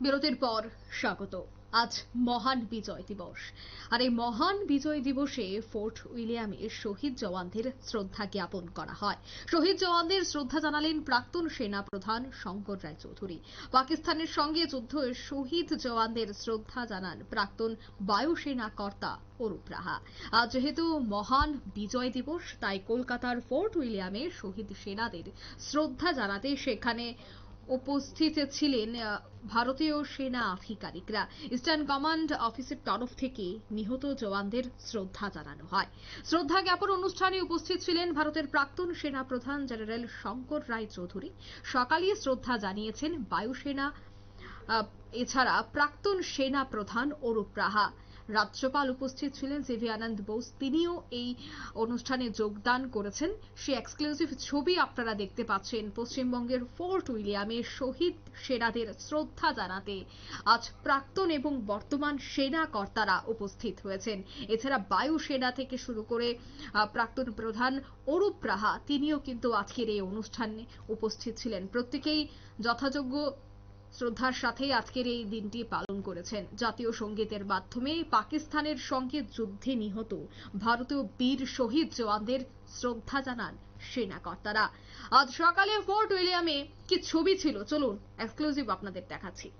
বিরতির পর স্বাগত। আজ মহান বিজয় দিবস। আর এই মহান বিজয় দিবসে ফোর্ট উইলিয়ামে শহীদ জওয়ানদের শ্রদ্ধা জ্ঞাপন করা হয়। শহীদ জওয়ানদের শ্রদ্ধা জানালেন প্রাক্তন সেনা প্রধান শঙ্কর রায় চৌধুরী। পাকিস্তানের সঙ্গে যুদ্ধে শহীদ জওয়ানদের শ্রদ্ধা জানান প্রাক্তন বায়ুসেনা কর্তা অরূপ রাহা। আজ যেহেতু মহান বিজয় দিবস, তাই কলকাতার ফোর্ট উইলিয়ামে শহীদ সেনাদের শ্রদ্ধা জানাতে সেখানে উপস্থিত ছিলেন ভারতীয় সেনা আধিকারিকরা। ইস্টার্ন কমান্ড অফিসের তরফ থেকে নিহত জওয়ানদের শ্রদ্ধা জানানো হয়। শ্রদ্ধা জ্ঞাপন অনুষ্ঠানে উপস্থিত ছিলেন ভারতের প্রাক্তন সেনা প্রধান জেনারেল শঙ্কর রায় চৌধুরী। সকালে শ্রদ্ধা জানিয়েছেন বায়ুসেনা এছাড়া প্রাক্তন সেনা প্রধান অরূপ রাহা। রাজ্যপাল উপস্থিত ছিলেন সিভি আনন্দ বোস। তিনিও এই অনুষ্ঠানে যোগদান করেছেন। সে এক্সক্লুসিভ ছবি আপনারা দেখতে পাচ্ছেন। পশ্চিমবঙ্গের ফোর্ট উইলিয়ামে শহীদ সেনাদের শ্রদ্ধা জানাতে আজ প্রাক্তন এবং বর্তমান সেনা কর্তারা উপস্থিত হয়েছেন। এছাড়া বায়ু সেনা থেকে শুরু করে প্রাক্তন প্রধান অরূপ রাহা, তিনিও কিন্তু আজকের এই অনুষ্ঠানে উপস্থিত ছিলেন। প্রত্যেকেই যথাযোগ্য শ্রদ্ধার সাথেই আজকের এই দিনটি পালন করেছেন। জাতীয় সঙ্গীতের মাধ্যমে পাকিস্তানের সঙ্গে যুদ্ধে নিহত ভারতীয় বীর শহীদ জওয়ানদের শ্রদ্ধা জানান সেনা কর্তারা। আজ সকালে ফোর্ট উইলিয়ামে কি ছবি ছিল? চলুন এক্সক্লুসিভ আপনাদের দেখাচ্ছি।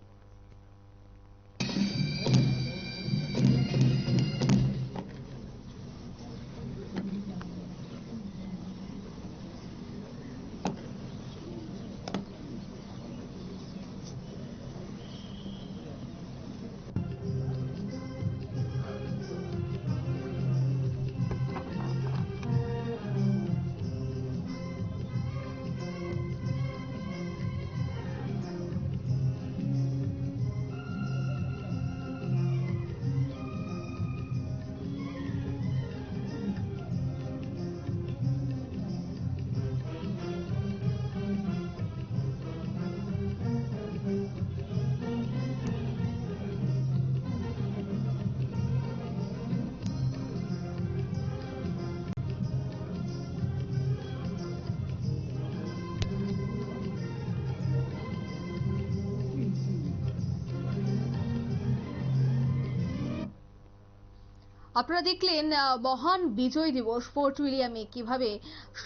আপনারা দেখলেন মহান বিজয় দিবস ফোর্ট উইলিয়ামে কীভাবে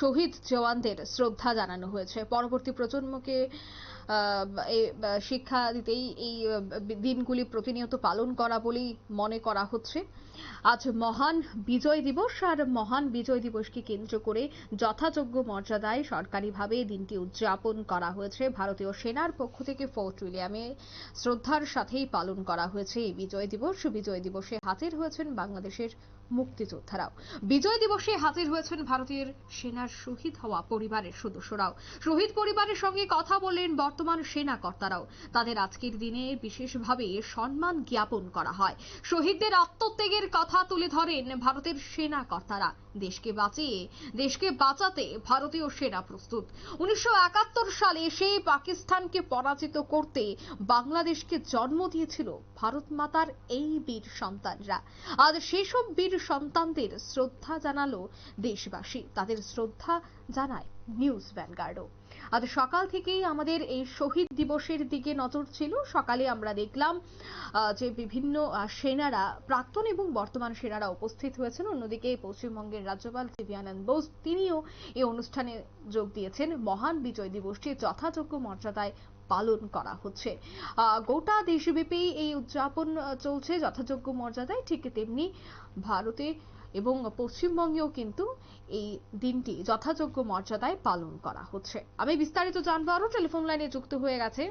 শহীদ জওয়ানদের শ্রদ্ধা জানানো হয়েছে। পরবর্তী প্রজন্মকে শিক্ষা দিতেই এই দিনগুলি প্রতিনিয়ত পালন করা বলেই মনে করা হচ্ছে। আজ মহান বিজয় দিবস, আর মহান বিজয় দিবসকে কেন্দ্র করে যথাযোগ্য মর্যাদায় সরকারিভাবে দিনটি উদযাপন করা হয়েছে। ভারতীয় সেনার পক্ষ থেকে ফোর্ট উইলিয়ামে শ্রদ্ধার সাথেই পালন করা হয়েছে এই বিজয় দিবস। বিজয় দিবসে হাজির হয়েছেন বাংলাদেশের মুক্তিযোদ্ধারাও। বিজয় দিবসে হাজির হয়েছেন ভারতীয় সেনার শহীদ হওয়া পরিবারের সদস্যরাও। শহীদ পরিবারের সঙ্গে কথা বললেন বর্তমান সেনা কর্তারাও তাদের আজকের দিনে বিশেষভাবে সম্মান জ্ঞাপন করা হয়। শহীদদের আত্মত্যাগের কথা তুলে ধরেন ভারতের সেনা কর্তারা দেশকে বাঁচিয়ে দেশকে বাঁচাতে ভারতীয় সেনা প্রস্তুত। উনিশশো একাত্তর সালে সেই পাকিস্তানকে পরাজিত করতে বাংলাদেশকে জন্ম দিয়েছিল ভারত মাতার এই বীর সন্তানরা। আজ সেসব বীর সন্তানদের শ্রদ্ধা জানালো দেশবাসী। তাদের শ্রদ্ধা জানায় নিউজ ভ্যানগার্ডও। আজ সকাল থেকেই আমাদের এই শহীদ দিবসের দিকে নজর ছিল। সকালে আমরা দেখলাম যে বিভিন্ন সেনারা, প্রাক্তন এবং বর্তমান সেনারা উপস্থিত হয়েছেন। অন্যদিকে পশ্চিমবঙ্গের রাজ্যপাল সিবি আনন্দ বোস, তিনিও এই অনুষ্ঠানে যোগ দিয়েছেন। মহান বিজয় দিবসটি যথাযোগ্য মর্যাদায় পালন করা হচ্ছে। গোটা দেশব্যাপী এই উদযাপন চলছে যথাযোগ্য মর্যাদায়। ঠিক তেমনি ভারতে এবং পশ্চিমবঙ্গেও কিন্তু এই দিনটি যথাযোগ্য মর্যাদায় পালন করা হচ্ছে। আমি বিস্তারিত জানব আরও টেলিফোন লাইনে যুক্ত হয়ে গেছে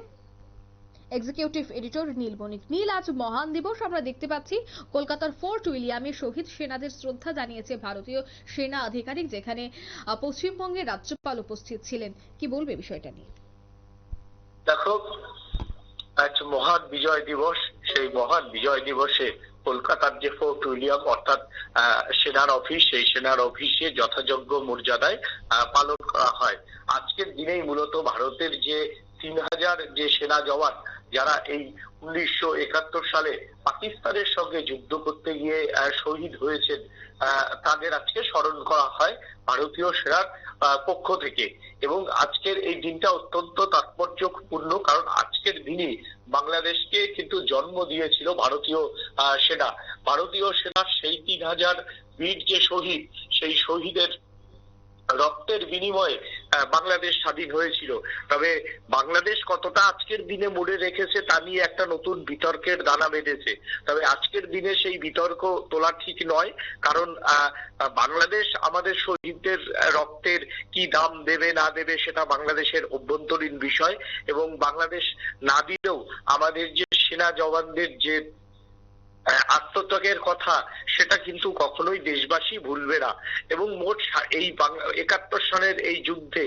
এক্সিকিউটিভ এডিটর নীল বণিক নীল, আজ মহান দিবস। আমরা দেখতে পাচ্ছি কলকাতার ফোর্ট উইলিয়ামে শহীদ সেনাদের শ্রদ্ধা জানিয়েছে ভারতীয় সেনা আধিকারিক, যেখানে পশ্চিমবঙ্গের রাজ্যপাল উপস্থিত ছিলেন। কি বলবে বিষয়টা নিয়ে? দেখো, আজ মহান বিজয় দিবস। সেই মহান বিজয় দিবসে কলকাতার যে ফোর্ট উইলিয়াম, অর্থাৎ সেনার অফিস, সেই সেনার অফিসে যথাযোগ্য মর্যাদায় পালন করা হয়। আজকের দিনেই মূলত ভারতের যে তিন হাজার যে সেনা জওয়ান যারা এই উনিশশো একাত্তর সালে পাকিস্তানের সঙ্গে যুদ্ধ করতে গিয়ে শহীদ হয়েছেন তাদের আজকে স্মরণ করা হয় ভারতীয় সেনার পক্ষ থেকে। এবং আজকের এই দিনটা অত্যন্ত তাৎপর্যপূর্ণ, কারণ আজকের দিনই বাংলাদেশকে কিন্তু জন্ম দিয়েছিল ভারতীয় সেনা। ভারতীয় সেনার সেই তিন হাজার বীর যে শহীদ, সেই শহীদের রক্তের বিনিময়ে বাংলাদেশ স্বাধীন হয়েছিল। তবে বাংলাদেশ কতটা আজকের দিনে মনে রেখেছে তা নিয়ে একটা নতুন বিতর্কের দানা বেঁধেছে। তবে আজকের দিনে সেই বিতর্ক তোলা ঠিক নয়, কারণ বাংলাদেশ আমাদের শহীদদের রক্তের কি দাম দেবে, না দেবে সেটা বাংলাদেশের অভ্যন্তরীণ বিষয়। এবং বাংলাদেশ না দিলেও আমাদের যে সেনা জওয়ানদের যে আত্মত্যাগের কথা, সেটা কিন্তু কখনোই দেশবাসী ভুলবে না। এবং মোট এই একাত্তর সনের এই যুদ্ধে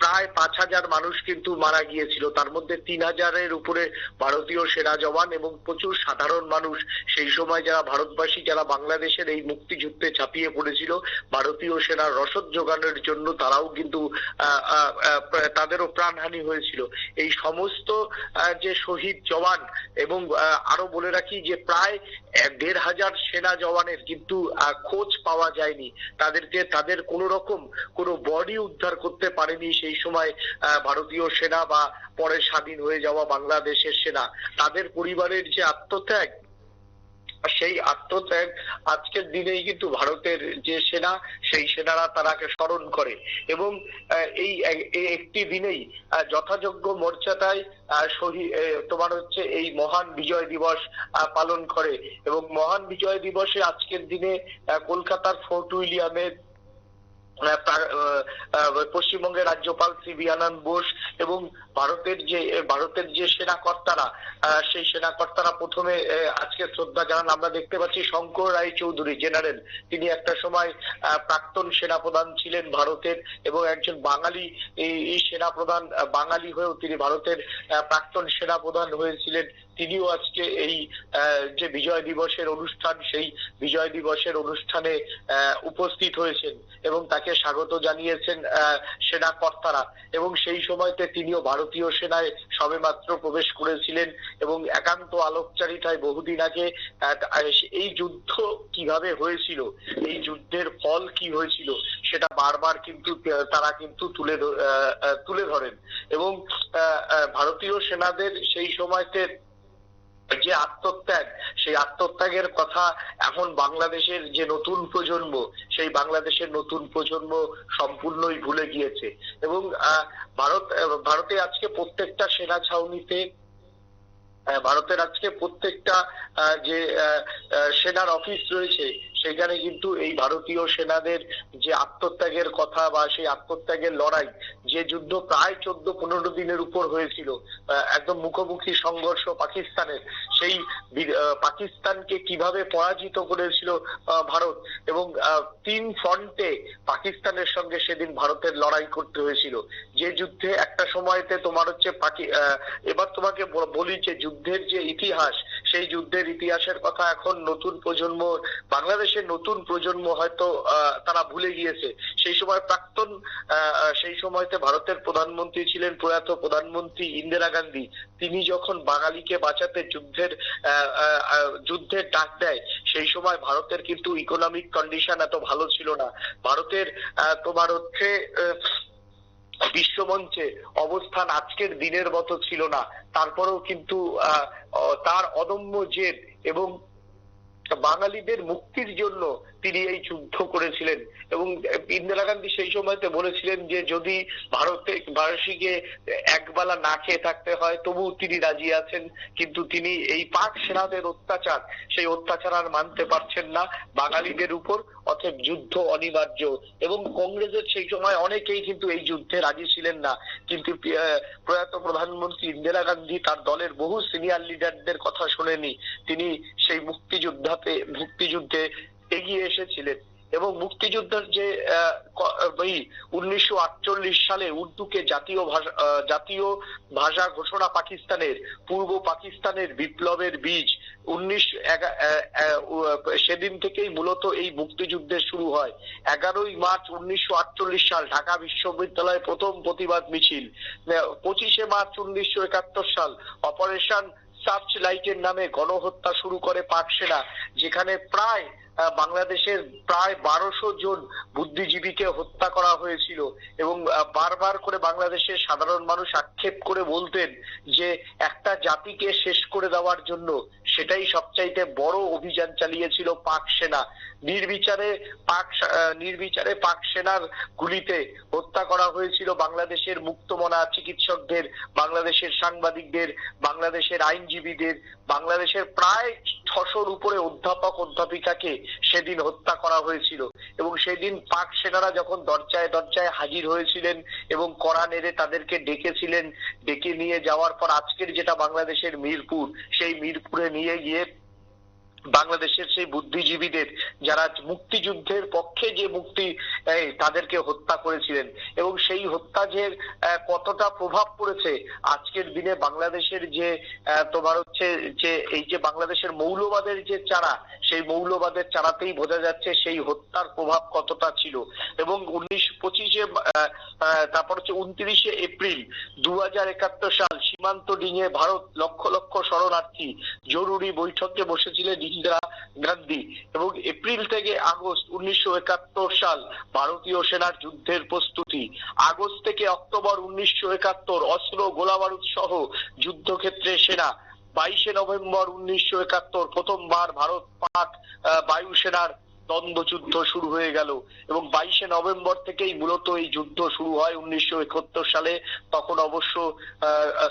প্রায় পাঁচ হাজার মানুষ কিন্তু মারা গিয়েছিল। তার মধ্যে তিন হাজারের উপরে ভারতীয় সেনা জওয়ান এবং প্রচুর সাধারণ মানুষ। সেই সময় যারা ভারতবাসী, যারা বাংলাদেশের এই মুক্তিযুদ্ধে ঝাঁপিয়ে পড়েছিল, ভারতীয় সেনার রসদ যোগানোর জন্য তারাও কিন্তু তাদেরও প্রাণহানি হয়েছিল। এই সমস্ত যে শহীদ জওয়ান এবং আরও বলে রাখি যে প্রায় দেড় হাজার সেনা জওয়ানের কিন্তু খোঁজ পাওয়া যায়নি। তাদেরকে, তাদের কোন রকম কোনো বডি উদ্ধার করতে পারেনি সেই সময় ভারতীয় সেনা বা পরে স্বাধীন হয়ে যাওয়া বাংলাদেশের সেনা, তাদের পরিবারের যে আত্মত্যাগ সেই আত্মত্যাগ আজকের দিনেই কিন্তু ভারতের যে সেনা, সেই সেনারা তারাকে স্মরণ করে। এবং এই একটি দিনেই যথাযোগ্য মর্যাদায় তোমার হচ্ছে এই মহান বিজয় দিবস পালন করে। এবং মহান বিজয় দিবসে আজকের দিনে কলকাতার ফোর্ট উইলিয়ামের পশ্চিমবঙ্গের রাজ্যপাল শ্রী আনন্দ বোস এবং ভারতের যে ভারতের যে সেনাকর্তারা সেই সেনাকর্তারা প্রথমে আজকে শ্রদ্ধা জানান। আমরা দেখতে পাচ্ছি শঙ্কর রায় চৌধুরী জেনারেল। তিনি একটা সময় প্রাক্তন সেনাপ্রধান ছিলেন ভারতের এবং একজন বাঙালি, এই সেনাপ্রধান বাঙালি হয়েও তিনি ভারতের প্রাক্তন সেনাপ্রধান হয়েছিলেন। তিনিও আজকে এই যে বিজয় দিবসের অনুষ্ঠান, সেই বিজয় দিবসের অনুষ্ঠানে উপস্থিত হয়েছেন এবং তাকে স্বাগত জানিয়েছেন সেনা কর্তারা। এবং সেই সময়তে তিনিও ভারতীয় সেনায় সবেমাত্র প্রবেশ করেছিলেন এবং একান্ত আলোকচারিতায় বহুদিন আগে এই যুদ্ধ কীভাবে হয়েছিল, এই যুদ্ধের ফল কি হয়েছিল, সেটা বারবার কিন্তু তারা কিন্তু তুলে তুলে ধরেন। এবং ভারতীয় সেনাদের সেই সময়তে যে আত্মত্যাগ, সেই আত্মত্যাগের কথা এখন বাংলাদেশের যে নতুন প্রজন্ম, সেই বাংলাদেশের নতুন প্রজন্ম সম্পূর্ণই ভুলে গিয়েছে। এবং ভারত ভারতে আজকে প্রত্যেকটা সেনা ছাউনিতে ভারতের আজকে প্রত্যেকটা যে সেনার অফিস রয়েছে সেখানে কিন্তু এই ভারতীয় সেনাদের যে আত্মত্যাগের কথা বা সেই আত্মত্যাগের লড়াই, যে যুদ্ধ প্রায় চোদ্দ পনেরো দিনের উপর হয়েছিল একদম মুখোমুখি সংঘর্ষ পাকিস্তানের, সেই পাকিস্তানকে কীভাবে পরাজিত করেছিল ভারত এবং তিন ফ্রন্টে পাকিস্তানের সঙ্গে সেদিন ভারতের লড়াই করতে হয়েছিল। যে যুদ্ধে একটা সময়তে তোমার হচ্ছে এবার তোমাকে বলি যে যুদ্ধের যে ইতিহাস সেই যুদ্ধের ইতিহাসের কথা এখন নতুন প্রজন্ম, বাংলাদেশের নতুন প্রজন্ম হয়তো তারা ভুলে গিয়েছে। সেই সময় প্রাক্তন সেই সময়তে ভারতের প্রধানমন্ত্রী ছিলেন প্রয়াত প্রধানমন্ত্রী ইন্দিরা গান্ধী। তিনি যখন বাঙালিকে বাঁচাতে যুদ্ধের যুদ্ধের ডাক দেয়, সেই সময় ভারতের কিন্তু ইকোনমিক কন্ডিশন এত ভালো ছিল না। ভারতের তোমার হচ্ছে বিশ্বমঞ্চে অবস্থান আজকের দিনের মতো ছিল না। তারপরেও কিন্তু তার অদম্য জেদ এবং বাঙালিদের মুক্তির জন্য তিনি এই যুদ্ধ করেছিলেন। এবং ইন্দিরা গান্ধী সেই সময়তে বলেছিলেন যে, যদি ভারতে ভারতীকে একবেলা না খেয়ে থাকতে হয় তবু তিনি রাজি আছেন। কিন্তু তিনি এই পাক সেনাদের অত্যাচার, সেই অত্যাচার আর মানতে পারছেন না বাঙালিদের উপর, অতএব যুদ্ধ অনিবার্য। এবং কংগ্রেসের সেই সময় অনেকেই কিন্তু এই যুদ্ধে রাজি ছিলেন না। কিন্তু প্রয়াত প্রধানমন্ত্রী ইন্দিরা গান্ধী তার দলের বহু সিনিয়র লিডারদের কথা শুনেনি তিনি সেই মুক্তিযোদ্ধাতে, মুক্তিযুদ্ধে এগিয়ে এসেছিলেন এবং মুক্তিযুদ্ধের যে উনিশশো আটচল্লিশ সালে উর্দুকে জাতীয় ভাষা জাতীয় ভাষা ঘোষণা পাকিস্তানের, পূর্ব পাকিস্তানের বিপ্লবের বীজ উনিশ সেদিন থেকেই মূলত এই মুক্তিযুদ্ধের শুরু হয়। এগারোই মার্চ উনিশশো আটচল্লিশ সাল ঢাকা বিশ্ববিদ্যালয়ে প্রথম প্রতিবাদ মিছিল। পঁচিশে মার্চ উনিশশো একাত্তর সাল অপারেশন সার্চ লাইটের নামে গণহত্যা শুরু করে পাক সেনা, যেখানে প্রায় বাংলাদেশের প্রায় বারোশো জন বুদ্ধিজীবীকে হত্যা করা হয়েছিল এবং বারবার করে বাংলাদেশের সাধারণ মানুষ আক্ষেপ করে বলতেন যে একটা জাতিকে শেষ করে দেওয়ার জন্য সেটাই সবচাইতে বড় অভিযান চালিয়েছিল পাক সেনা। নির্বিচারে পাক নির্বিচারে পাক সেনার গুলিতে হত্যা করা হয়েছিল বাংলাদেশের মুক্তমনা চিকিৎসকদের, বাংলাদেশের সাংবাদিকদের, বাংলাদেশের আইনজীবীদের, বাংলাদেশের প্রায় ছশোর উপরে অধ্যাপক অধ্যাপিকাকে সেদিন হত্যা করা হয়েছিল। এবং সেদিন পাক সেনারা যখন দরজায় দরজায় হাজির হয়েছিলেন এবং কড়া নেড়ে তাদেরকে ডেকেছিলেন, ডেকে নিয়ে যাওয়ার পর আজকের যেটা বাংলাদেশের মিরপুর, সেই মিরপুরে নিয়ে গিয়ে বাংলাদেশের সেই বুদ্ধিজীবীদের যারা মুক্তিযুদ্ধের পক্ষে যে মুক্তি তাদেরকে হত্যা করেছিলেন এবং সেই হত্যা যে কতটা প্রভাব পড়েছে আজকের দিনে বাংলাদেশের যে তোমার হচ্ছে যে, এই যে বাংলাদেশের মৌলবাদের যে চারা সেই মৌলবাদের চারাতেই বোঝা যাচ্ছে সেই হত্যার প্রভাব কতটা ছিল। এবং উনিশ পঁচিশে তারপর হচ্ছে উনত্রিশে এপ্রিল দু সাল সীমান্ত ডিঙে ভারত লক্ষ লক্ষ শরণার্থী জরুরি বৈঠকে বসেছিলেন ইন্দিরা গান্ধী। এবং এপ্রিল থেকে আগস্ট উনিশশো একাত্তর সাল ভারতীয় সেনার যুদ্ধের প্রস্তুতি। আগস্ট থেকে অক্টোবর উনিশশো একাত্তর অস্ত্র গোলাবারুদ সহ যুদ্ধক্ষেত্রে সেনা বাইশে নভেম্বর উনিশশো একাত্তর প্রথমবার ভারত পাক বায়ুসেনার দ্বন্দ্বযুদ্ধ শুরু হয়ে গেল এবং বাইশে নভেম্বর থেকেই মূলত এই যুদ্ধ শুরু হয় উনিশশো একাত্তর সালে। তখন অবশ্য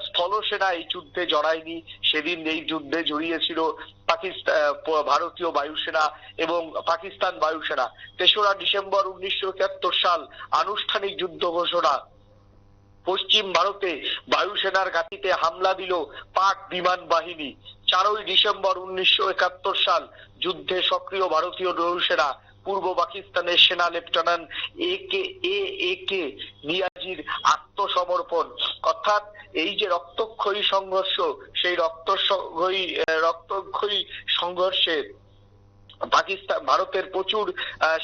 স্থলসেনা এই যুদ্ধে জড়ায়নি। সেদিন এই যুদ্ধে জড়িয়েছিল পাকিস্তান ভারতীয় বায়ুসেনা এবং পাকিস্তান বায়ুসেনা। তেসরা ডিসেম্বর উনিশশো একাত্তর সাল আনুষ্ঠানিক যুদ্ধ ঘোষণা পশ্চিম ভারতে বায়ুসেনার ঘাঁটিতে হামলা দিল পাক বিমান বাহিনী। চারই ডিসেম্বর উনিশশো একাত্তর সাল যুদ্ধে সক্রিয় ভারতীয় নৌসেনা পূর্ব পাকিস্তানের সেনা লেফটেন্যান্ট এ কে, এ এ কে নিয়াজির আত্মসমর্পণ। অর্থাৎ এই যে রক্তক্ষয়ী সংঘর্ষ, সেই রক্তক্ষয়ী রক্তক্ষয়ী সংঘর্ষে পাকিস্তান ভারতের প্রচুর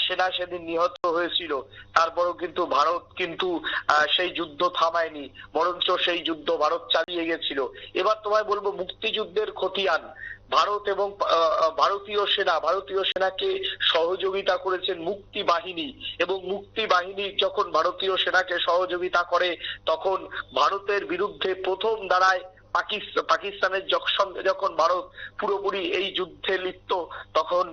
সেনা সেদিন নিহত হয়েছিল। তারপরেও কিন্তু ভারত কিন্তু সেই যুদ্ধ থামায়নি, বরঞ্চ সেই যুদ্ধ ভারত চালিয়ে গেছিল। এবার তোমায় বলব মুক্তিযুদ্ধের খতিয়ান। ভারত এবং ভারতীয় সেনা, ভারতীয় সেনাকে সহযোগিতা করেছেন মুক্তি বাহিনী। এবং মুক্তি বাহিনী যখন ভারতীয় সেনাকে সহযোগিতা করে, তখন ভারতের বিরুদ্ধে প্রথম দাঁড়ায় পাকিস্তানের সঙ্গে যখন ভারত পুরোপুরি এই যুদ্ধে লিপ্ত, তখন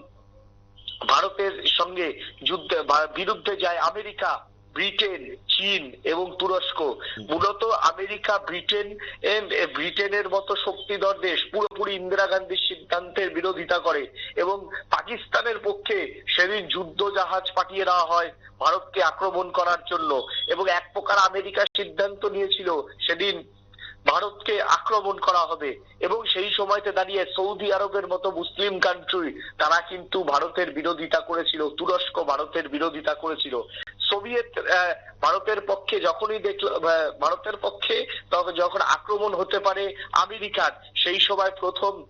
ভারতের সঙ্গে যুদ্ধে বিরুদ্ধে যায় আমেরিকা, ব্রিটেন, চীন এবং তুরস্ক। মূলত আমেরিকা, ব্রিটেন ব্রিটেনের মতো শক্তিধর দেশ পুরোপুরি ইন্দিরা গান্ধীর সিদ্ধান্তের বিরোধিতা করে এবং পাকিস্তানের পক্ষে সেদিন যুদ্ধ জাহাজ পাঠিয়ে দেওয়া হয় ভারতকে আক্রমণ করার জন্য। এবং এক প্রকার আমেরিকা সিদ্ধান্ত নিয়েছিল সেদিন ভারতকে আক্রমণ করা হবে। এবং সেই সময়তে দাঁড়িয়ে সৌদি আরবের মতো মুসলিম কান্ট্রি তারা কিন্তু ভারতের বিরোধিতা করেছিল, তুরস্ক ভারতের বিরোধিতা করেছিল। সোভিয়েত ভারতের পক্ষে যখনই দেখল ভারতের পক্ষে যখন আক্রমণ হতে পারে আমেরিকার, সেই সময় প্রথম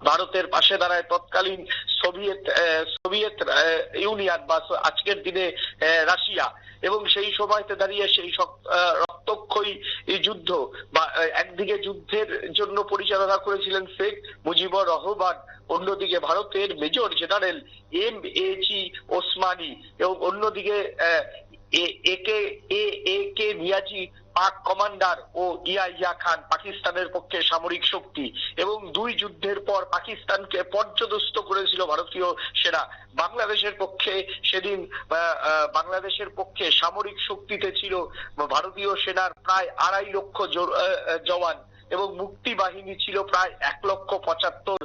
ভারতের পাশে দাঁড়ায় তৎকালীন সোভিয়েত সোভিয়েত ইউনিয়ন বা আজকের দিনে রাশিয়া এবং সেই সময়তে দাঁড়িয়ে সেই রক্তক্ষয়ী যুদ্ধ বা একদিকে যুদ্ধের জন্য পরিচালনা করেছিলেন শেখ মুজিবুর রহমান, অন্যদিকে ভারতের major general M A G Osmani এবং অন্যদিকে, এ- একে এ এ কে নিয়াজি পাক কমান্ডার ও ইয়া ইয়া খান পাকিস্তানের পক্ষে সামরিক শক্তি এবং দুই যুদ্ধের পর পাকিস্তানকে পর্যদস্ত করেছিল ভারতীয় সেনা। বাংলাদেশের পক্ষে সেদিন বাংলাদেশের পক্ষে সামরিক শক্তিতে ছিল ভারতীয় সেনার প্রায় আড়াই লক্ষ জওয়ান। এবং মুক্তি বাহিনী ছিল প্রায় এক লক্ষ পঁচাত্তর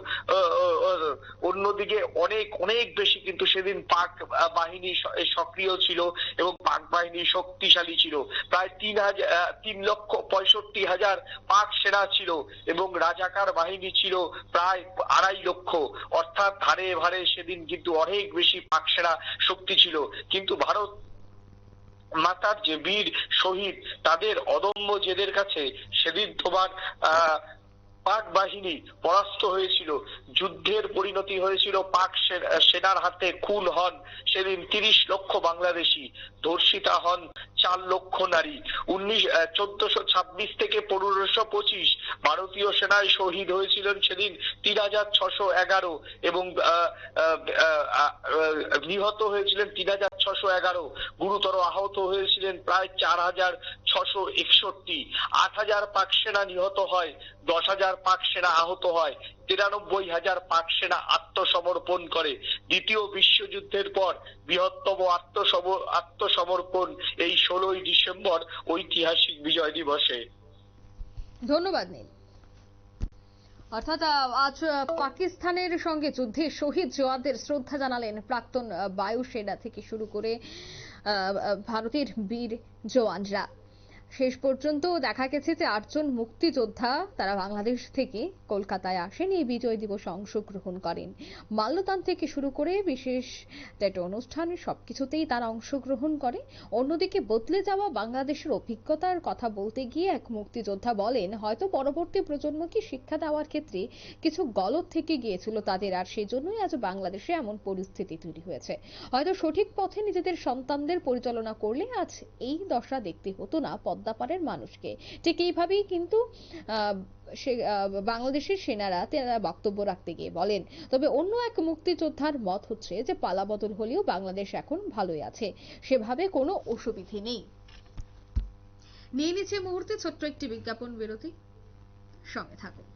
অন্যদিকে অনেক অনেক বেশি কিন্তু সেদিন পাক বাহিনী সক্রিয় ছিল এবং পাক বাহিনী শক্তিশালী ছিল। প্রায় তিন হাজার তিন লক্ষ পঁয়ষট্টি হাজার পাক সেনা ছিল এবং রাজাকার বাহিনী ছিল প্রায় আড়াই লক্ষ। অর্থাৎ ধারে ভারে সেদিন কিন্তু অনেক বেশি পাক সেনা শক্তি ছিল। কিন্তু ভারত মাতার যে বীর শহীদ, তাদের অদম্য জেদের কাছে সেদিন তোমার পাক বাহিনী পরাস্ত হয়েছিল। যুদ্ধের পরিণতি হয়েছিল পাক সেনার হাতে খুন হন সেদিন তিরিশ লক্ষ বাংলাদেশি। ধর্ষিতা হন চার লক্ষ নারী। উনিশ চোদ্দশো ছাব্বিশ থেকে পনেরোশো পঁচিশ ভারতীয় সেনায় শহীদ হয়েছিলেন সেদিন তিন হাজার ছশো এগারো এবং নিহত হয়েছিলেন তিন হাজার ছশো এগারো। গুরুতর আহত হয়েছিলেন প্রায় চার হাজার ছশো একষট্টি। আট হাজার পাক সেনা নিহত হয়, দশ হাজার পাক সেনা আহত হয়, তিরানব্বই হাজার পাক সেনা আত্মসমর্পণ করে। দ্বিতীয় বিশ্বযুদ্ধের পর বৃহত্তম আত্মসম আত্মসমর্পণ এই ষোলোই ডিসেম্বর ঐতিহাসিক বিজয় দিবসে। ধন্যবাদ নীল। অর্থাৎ আজ পাকিস্তানের সঙ্গে যুদ্ধে শহীদ জওয়ানদের শ্রদ্ধা জানালেন প্রাক্তন বায়ুসেনা থেকে শুরু করে ভারতের বীর জওয়ানরা। শেষ পর্যন্ত দেখা গেছে যে আটজন মুক্তিযোদ্ধা তারা বাংলাদেশ থেকে কলকাতায় আসেন, এই বিজয় দিবসে অংশগ্রহণ করেন। মাল্যদান থেকে শুরু করে বিশেষ একটা অনুষ্ঠান সবকিছুতেই তারা অংশগ্রহণ করে। অন্যদিকে বদলে যাওয়া বাংলাদেশের অভিজ্ঞতার কথা বলতে গিয়ে এক মুক্তিযোদ্ধা বলেন, হয়তো পরবর্তী প্রজন্মকে শিক্ষা দেওয়ার ক্ষেত্রে কিছু গলত থেকে গিয়েছিল তাদের, আর সেই জন্যই আজ বাংলাদেশে এমন পরিস্থিতি তৈরি হয়েছে। হয়তো সঠিক পথে নিজেদের সন্তানদের পরিচালনা করলে আজ এই দশা দেখতে হতো না। পদ্মাপাড়ের মানুষকে। ঠিক এইভাবেই কিন্তু সে বাংলাদেশের সেনারা তেনারা বক্তব্য রাখতে গিয়ে বলেন। তবে অন্য এক মুক্তিযোদ্ধার মত হচ্ছে যে, পালাবদল হলেও বাংলাদেশ এখন ভালোই আছে। সেভাবে কোনো অসুবিধে নেই। নিয়ে নিচ্ছে মুহূর্তে ছোট্ট একটি বিজ্ঞাপন বিরতি। সঙ্গে থাকুন।